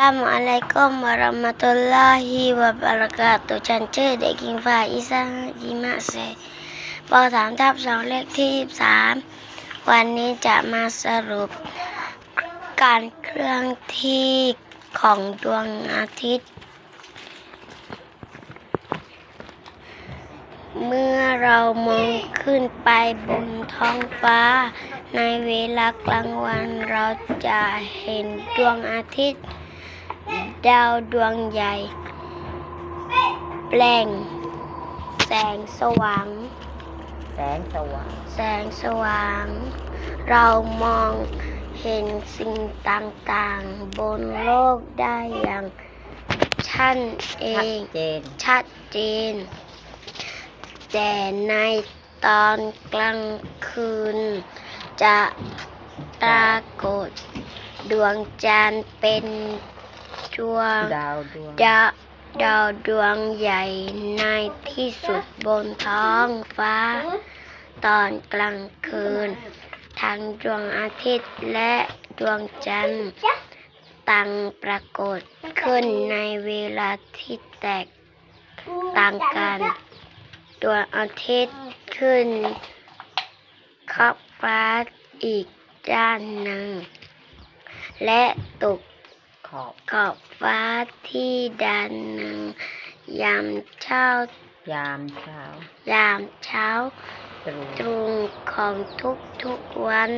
Assalamualaikum warahmatullahi wabarakatuh ฉันชื่อเด็กหญิงฝ่าอิสายิมะเซปสามทับสองเลขที่สามวันนี้จะมาสรุป การเคลื่อนที่ของดวงอาทิตย์ เมื่อเรามองขึ้นไปบนท้องฟ้า ในเวลากลางวันเราจะเห็นดวงอาทิตย์ ดาวดวงใหญ่ แปลง แสงสว่าง แสงสว่าง แสงสว่าง เรามองเห็นสิ่งต่างๆ บนโลกได้อย่างชัดเอชัดงเจนชัดเจน แต่ในตอนกลางคืน จะปรากฏดวงจันทร์เป็น ดวงดาวดวงดาวดาวดวงใหญ่ในที่สุดบนท้องฟ้า ตอนกลางคืน ทั้งดวงอาทิตย์และดวงจันทร์ต่างปรากฏขึ้นในเวลาที่แตกต่างกัน ดวงอาทิตย์ขึ้นขอบฟ้าอีกด้านหนึ่ง และตก ขอบขอบฟ้าที่ด้านหนึ่งยามเช้า ยามเช้า ยามเช้า ตรู่ตรงของทุกทุกๆวัน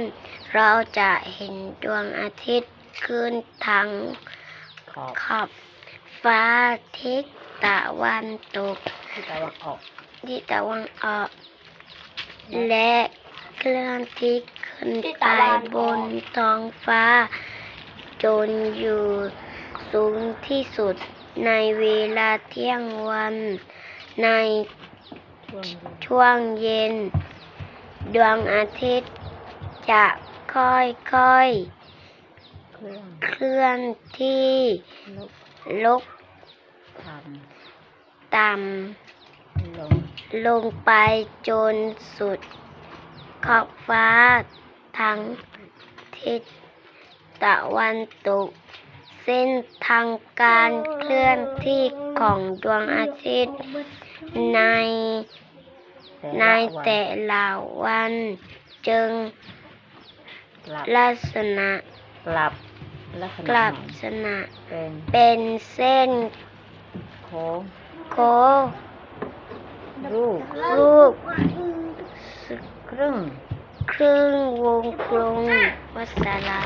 เราจะเห็นดวงอาทิตย์ขึ้นทางขอบขอบฟ้าทิศตะวันตกที่ตะวันออกทิศตะวันออก และเคลื่อนที่ขึ้นไปบนท้องฟ้า จนอยู่สูงที่สุดในเวลาเที่ยงวัน ในช่วงเย็น ดวงอาทิตย์จะค่อยๆ เคลื่อนที่ลุกต่ำลงำลงไปจนสุดขอบฟ้าทั้งทิศ ตะวันตก เส้นทางการเคลื่อนที่ของดวงอาทิตย์ ในในแต่ละวันจึงลักษณะกลับกลับใหม่ษณะเป็นเป็นเส้นโค้งโค้งรูปรูปครึ่ง ครึ่งวงกลมวัสลา